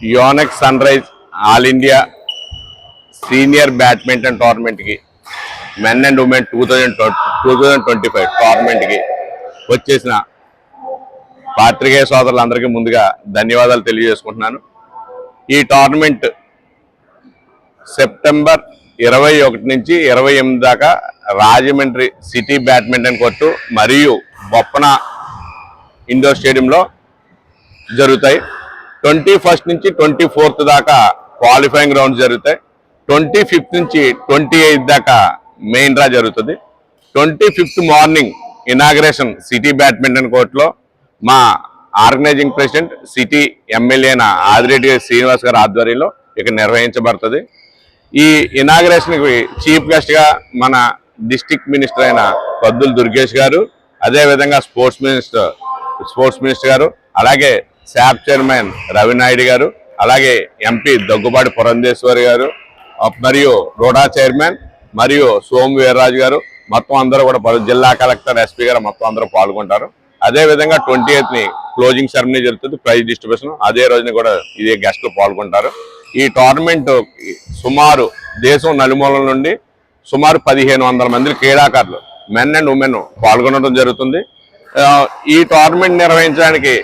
Yonex sunrise all India senior badminton టోర్నమెంట్కి men and women two thousand two thousand twenty five టోర్నమెంట్కి వచ్చేసిన పాత్రికేయ సోదరులందరికీ ముందుగా ధన్యవాదాలు తెలియజేసుకుంటున్నాను. ఈ టోర్నమెంట్ సెప్టెంబర్ ఇరవై ఒకటి నుంచి ఇరవై ఎనిమిది దాకా రాజమండ్రి సిటీ బ్యాడ్మింటన్ కోర్టు మరియు బొప్పన ఇండోర్ స్టేడియంలో జరుగుతాయి. ట్వంటీ ఫస్ట్ నుంచి ట్వంటీ ఫోర్త్ దాకా క్వాలిఫైయింగ్ రౌండ్స్ జరుగుతాయి. ట్వంటీ ఫిఫ్త్ నుంచి ట్వంటీ ఎయిత్ దాకా మెయిన్ డ్రా జరుగుతుంది. Twenty fifth morning inauguration city badminton కోర్టులో మా ఆర్గనైజింగ్ ప్రెసిడెంట్ సిటీ ఎమ్మెల్యేన ఆదిరెడ్డి శ్రీనివాస్ గారి ఆధ్వర్యంలో ఇక్కడ నిర్వహించబడుతుంది. ఈ ఇనాగ్రేషన్కి చీఫ్ గెస్ట్గా మన డిస్టిక్ మినిస్టర్ అయిన పద్దుల దుర్గేష్ గారు అదేవిధంగా స్పోర్ట్స్ మినిస్టర్ స్పోర్ట్స్ మినిస్టర్ గారు అలాగే శాప్ చైర్మన్ రవినాయుడు గారు అలాగే ఎంపీ దగ్గుబాటి పురంధేశ్వరి గారు మరియు రోడా చైర్మన్ మరియు సోము వీర్రాజు గారు మొత్తం అందరూ కూడా జిల్లా కలెక్టర్ ఎస్పీ గారు మొత్తం అందరూ పాల్గొంటారు. అదే విధంగా ట్వంటీ ఎయిత్ని క్లోజింగ్ సెరమనీ జరుగుతుంది ప్రైజ్ డిస్ట్రిబ్యూషన్. అదే రోజున కూడా ఇదే గెస్ట్లు పాల్గొంటారు. ఈ టోర్నమెంట్ సుమారు దేశం నలుమూలల నుండి సుమారు పదిహేను వందల మంది క్రీడాకారులు మెన్ అండ్ ఉమెన్ పాల్గొనడం జరుగుతుంది. ఈ టోర్నమెంట్ నిర్వహించడానికి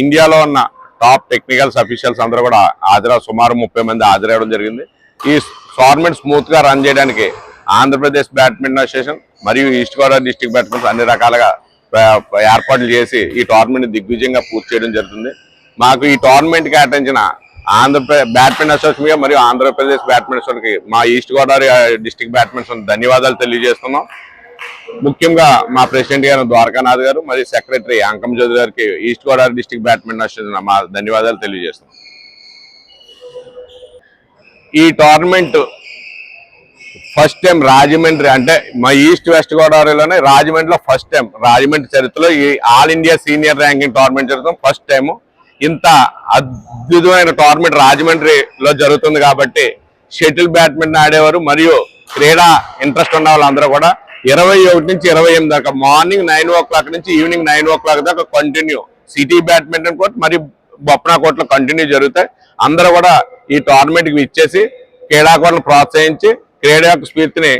ఇండియాలో ఉన్న టాప్ టెక్నికల్స్ అఫీషియల్స్ అందరూ కూడా హాజరా సుమారు ముప్పై మంది హాజరయ్యడం జరిగింది. ఈ టోర్నమెంట్ స్మూత్గా రన్ చేయడానికి ఆంధ్రప్రదేశ్ బ్యాడ్మింటన్ అసోసియేషన్ మరియు ఈస్ట్ గోదావరి డిస్టిక్ బ్యాడ్మింటన్ అన్ని రకాలుగా ఏర్పాట్లు చేసి ఈ టోర్నమెంట్ దిగ్విజయంగా పూర్తి చేయడం జరుగుతుంది. మాకు ఈ టోర్నమెంట్ కేటాయించిన ఆంధ్రప్రదేశ్ బ్యాడ్మింటన్ అసోసియేషన్ మరియు ఆంధ్రప్రదేశ్ బ్యాడ్మింటన్ మా ఈస్ట్ గోదావరి డిస్టిక్ బ్యాడ్మింటన్ ధన్యవాదాలు తెలియజేస్తున్నాం. ముఖ్యంగా మా ప్రెసిడెంట్ గారు ద్వారకానాథ్ గారు మరియు సెక్రటరీ అంకం చౌదరి గారికి east Godavari district badminton association మా ధన్యవాదాలు తెలియజేస్తాం ఈ టోర్నమెంట్ ఫస్ట్ టైం రాజమండ్రి అంటే మా ఈస్ట్ వెస్ట్ గోదావరిలోనే రాజమండ్రిలో ఫస్ట్ టైం రాజమండ్రి చరిత్రలో ఈ all India senior ranking tournament జరుగుతాం first time. ఇంత అద్భుతమైన టోర్నమెంట్ రాజమండ్రిలో జరుగుతుంది కాబట్టి షటిల్ బ్యాడ్మింటన్ ఆడేవారు మరియు క్రీడా ఇంట్రెస్ట్ ఉన్న వాళ్ళందరూ కూడా ఇరవై ఒకటి నుంచి ఇరవై ఎనిమిది దాకా. మార్నింగ్ నైన్ ఓ క్లాక్ నుంచి ఈవినింగ్ నైన్ ఓ క్లాక్ దాకా కంటిన్యూ. సిటీ బ్యాడ్మింటన్ కోర్ట్ మరియు బొప్పనా కోర్టులో కంటిన్యూ జరుగుతాయి. అందరూ కూడా ఈ టోర్నమెంట్కి ఇచ్చేసి క్రీడాకారులను ప్రోత్సహించి క్రీడ యొక్క స్ఫూర్తిని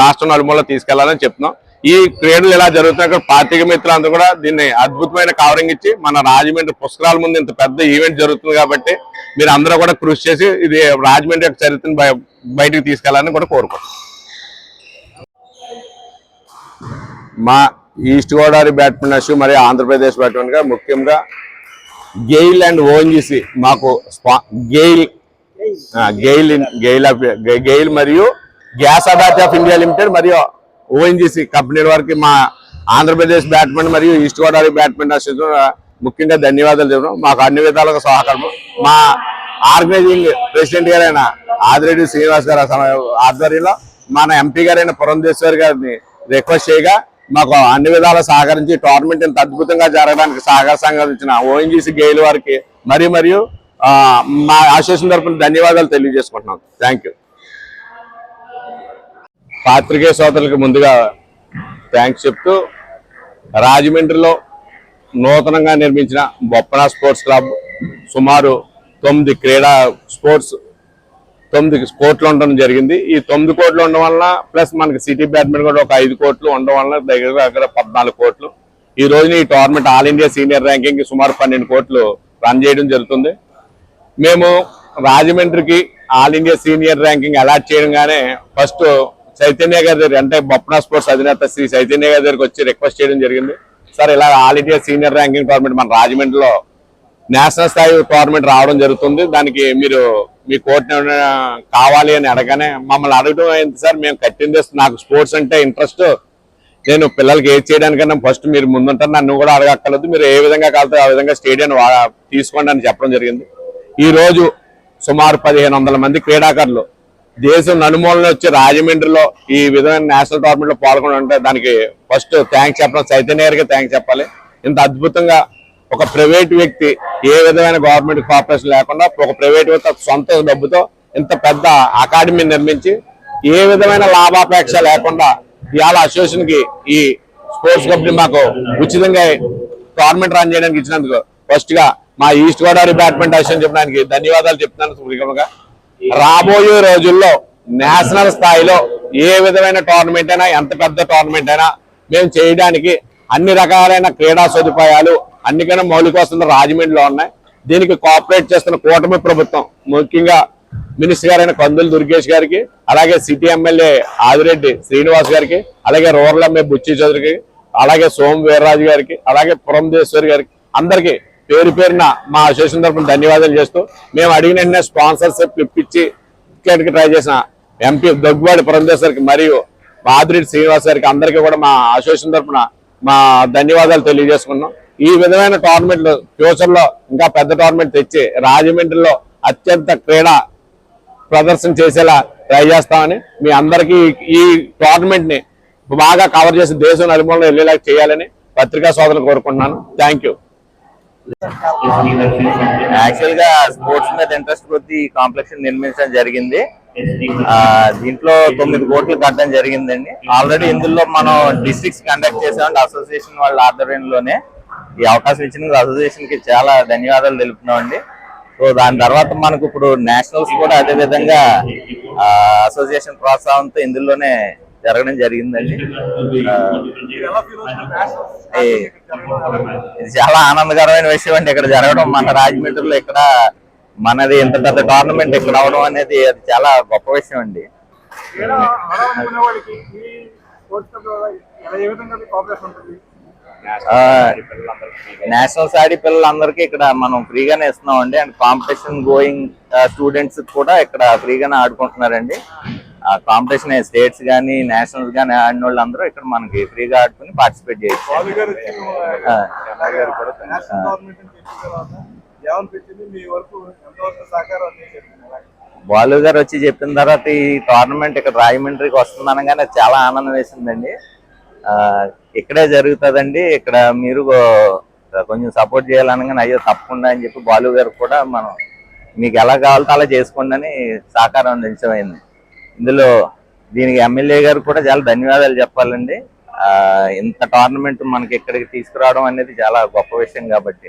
రాష్ట్ర- నలుమూలలో తీసుకెళ్ళాలని చెప్తున్నాం. ఈ క్రీడలు ఇలా జరుగుతున్నాయి పార్టీక మిత్రులందరూ కూడా దీన్ని అద్భుతమైన కవరింగ్ ఇచ్చి మన రాజమండ్రి పుష్కరాల ముందు ఇంత పెద్ద ఈవెంట్ జరుగుతుంది కాబట్టి మీరు అందరూ కూడా కృషి చేసి ఇది రాజమండ్రి యొక్క చరిత్రను బయటికి తీసుకెళ్ళాలని కూడా కోరుకుంటున్నాం. మా ఈస్ట్ గోదావరి బ్యాడ్మింటన్ అసోసియేషన్ మరియు ఆంధ్రప్రదేశ్ బ్యాడ్మింటన్ ముఖ్యంగా గెయిల్ అండ్ ఓఎన్జిసి మాకు spa- GAIL GAIL GAIL of GAIL మరియు gas authority of India limited మరియు ఓఎన్జిసి కంపెనీల వారికి మా ఆంధ్రప్రదేశ్ బ్యాట్మెన్ మరియు ఈస్ట్ గోదావరి బ్యాట్మెంట్ ముఖ్యంగా ధన్యవాదాలు చెప్పడం మాకు అన్ని విధాలుగా సహకారం. మా ఆర్గనైజింగ్ ప్రెసిడెంట్ గారైన ఆదిరెడ్డి శ్రీనివాస్ గారు ఆధ్వర్యంలో మన ఎంపీ గారైన పురంధేశ్వర్ గారిని రిక్వెస్ట్ చేయగా మాకు అన్ని విధాలా సహకరించి టోర్నమెంట్ ఇంత అద్భుతంగా జరగడానికి సహకార సంఘాలు ఇచ్చిన ఓఎన్జీసీ గెయిల్ వారికి మరి మరియు మా అసోసియేషన్ తరపున ధన్యవాదాలు తెలియజేసుకుంటున్నాం. థ్యాంక్ యూ పాత్రికేయ సోదరులకు ముందుగా థ్యాంక్స్ చెప్తూ రాజమండ్రిలో నూతనంగా నిర్మించిన బొప్పన స్పోర్ట్స్ క్లబ్ సుమారు తొమ్మిది క్రీడా స్పోర్ట్స్ తొమ్మిది కోట్లు ఉండడం జరిగింది. ఈ తొమ్మిది కోట్లు ఉండడం వలన ప్లస్ మనకి సిటీ బ్యాడ్మింటన్ కూడా ఒక ఐదు కోట్లు ఉండడం వలన దగ్గర దగ్గర పద్నాలుగు కోట్లు. ఈ రోజున ఈ tournament all India senior ranking సుమారు పన్నెండు కోట్లు రన్ చేయడం జరుగుతుంది. మేము రాజమండ్రికి all India senior ranking allot చేయడంగానే first Chaitanya గారి దగ్గర అంటే బొప్పనా స్పోర్ట్స్ అధినేత శ్రీ చైతన్య గారి దగ్గరికి వచ్చి రిక్వెస్ట్ చేయడం జరిగింది. సార్ ఇలా all India senior ranking tournament మన రాజమండ్రిలో నేషనల్ స్థాయి టోర్నమెంట్ రావడం జరుగుతుంది. దానికి మీరు మీ కోర్టు కావాలి అని అడగానే మమ్మల్ని అడగడం అయింది సార్? మేము కట్టింది నాకు స్పోర్ట్స్ అంటే ఇంట్రెస్ట్. నేను పిల్లలకి ఏది చేయడానికన్నా ఫస్ట్ మీరు ముందుంటారు. నన్ను కూడా అడగక్కర్లేదు. మీరు ఏ విధంగా కాలితే ఆ విధంగా స్టేడియం తీసుకోండి అని చెప్పడం జరిగింది. ఈ రోజు సుమారు పదిహేను వందల మంది క్రీడాకారులు దేశం నలుమూలలో వచ్చి రాజమండ్రిలో ఈ విధమైన నేషనల్ టోర్నమెంట్లో పాల్గొని ఉంటే దానికి ఫస్ట్ థ్యాంక్స్ చెప్పడం. చైతన్య గారికి థ్యాంక్స్ చెప్పాలి. ఇంత అద్భుతంగా ఒక ప్రైవేట్ వ్యక్తి ఏ విధమైన గవర్నమెంట్ కార్పొరేషన్ లేకుండా ఒక ప్రైవేట్ వ్యక్తి సొంత డబ్బుతో ఇంత పెద్ద అకాడమీ నిర్మించి ఏ విధమైన లాభాపేక్ష లేకుండా ఇవాళ అసోసియేషన్కి ఈ స్పోర్ట్స్ కంపెనీ మాకు ఉచితంగా టోర్నమెంట్ రన్ చేయడానికి ఇచ్చినందుకు ఫస్ట్గా మా ఈస్ట్ గోదావరి బ్యాడ్మింటన్ అసోసియేషన్ చెప్పడానికి ధన్యవాదాలు చెప్తున్నాను రాబోయే రోజుల్లో నేషనల్ స్థాయిలో ఏ విధమైన టోర్నమెంట్ అయినా ఎంత పెద్ద టోర్నమెంట్ అయినా మేము చేయడానికి అన్ని రకాలైన క్రీడా సదుపాయాలు అన్నికైనా మౌలిక వసతులు రాజమండ్రిలో ఉన్నాయి. దీనికి కోఆపరేట్ చేస్తున్న కూటమి ప్రభుత్వం ముఖ్యంగా మినిస్టర్ గారైన కందులు దుర్గేష్ గారికి అలాగే సిటీ ఎమ్మెల్యే ఆదిరెడ్డి శ్రీనివాస్ గారికి అలాగే రూరల్ ఎమ్మెల్యే బుచ్చి చౌదరికి అలాగే సోమ వీర్రాజు గారికి అలాగే పురంధేశ్వరి గారికి అందరికీ పేరు పేరున మా అసోసియేషన్ తరఫున ధన్యవాదాలు చేస్తూ మేము అడిగిన వెంటనే స్పాన్సర్షిప్ ఇప్పించి టికెట్కి ట్రై చేసిన ఎంపీ దగ్గుబాటి పురంధేశ్వరికి మరియు ఆదిరెడ్డి శ్రీనివాస్ గారికి అందరికీ కూడా మా అసోసియేషన్ తరఫున మా ధన్యవాదాలు తెలియజేసుకున్నాం. ఈ విధమైన టోర్నమెంట్లు ఫ్యూచర్లో ఇంకా పెద్ద టోర్నమెంట్ తెచ్చి రాజమండ్రిలో అత్యంత క్రీడా ప్రదర్శన చేసేలా ట్రై చేస్తామని మీ అందరికీ ఈ టోర్నమెంట్ని బాగా కవర్ చేసి దేశం నలుమూలలో వెళ్ళేలా చేయాలని పత్రికా సోదరులు కోరుకుంటున్నాను. థ్యాంక్ యూ యాక్చువల్గా స్పోర్ట్స్ మీద ఇంట్రెస్ట్ కొద్ది కాంప్లెక్స్ నిర్మించడం జరిగింది. దీంట్లో తొమ్మిది కోట్లు కట్టడం జరిగిందండి. ఆల్రెడీ ఇందులో మనం డిస్ట్రిక్ట్స్ కండక్ట్ చేసామంటే అసోసియేషన్ వాళ్ళ ఆధ్వర్యంలోనే ఈ అవకాశం ఇచ్చిన అసోసియేషన్కి చాలా ధన్యవాదాలు తెలుపుతున్నామండి. సో దాని తర్వాత మనకు ఇప్పుడు నేషనల్స్ కూడా అదే విధంగా అసోసియేషన్ ప్రోత్సాహంతో ఇందులోనే జరగడం జరిగిందండి. ఇది చాలా ఆనందకరమైన విషయం అండి. ఇక్కడ జరగడం మన రాజమండ్రిలో ఇక్కడ మనది ఇంత పెద్ద టోర్నమెంట్ ఇక్కడ అవడం అనేది అది చాలా గొప్ప విషయం అండి. నేషనల్స్ ఆడి పిల్లలందరికీ ఇక్కడ మనం ఫ్రీగానే ఇస్తున్నాం అండి అండ్ కాంపిటీషన్ గోయింగ్ స్టూడెంట్స్ కూడా ఇక్కడ ఫ్రీగానే ఆడుకుంటున్నారండి. ఆ కాంపిటీషన్ స్టేట్స్ కానీ నేషనల్స్ కానీ ఆడిన వాళ్ళందరూ ఇక్కడ మనకి ఫ్రీగా ఆడుకుని పార్టిసిపేట్ చేయొచ్చు. బాలు గారు వచ్చి చెప్పిన తర్వాత ఏమనిపించింది? మీ వరకు ఎంతవరకు సహకారం అందించారు? బాలు గారు వచ్చి చెప్పిన తర్వాత ఈ టోర్నమెంట్ ఇక్కడ రాజమండ్రికి వస్తుంది అనగానే చాలా ఆనందం వేసిందండి. ఇక్కడే జరుగుతుందండి. ఇక్కడ మీరు కొంచెం సపోర్ట్ చేయాలనగానే అయ్యో తప్పకుండా అని చెప్పి బాలు గారు కూడా మనం మీకు ఎలా కావాలో అలా చేసుకోండి అని సహకారం అందించమైంది ఇందులో దీనికి ఎమ్మెల్యే గారు కూడా చాలా ధన్యవాదాలు చెప్పాలండి. ఇంత టోర్నమెంట్ మనకి ఇక్కడికి తీసుకురావడం అనేది చాలా గొప్ప విషయం కాబట్టి.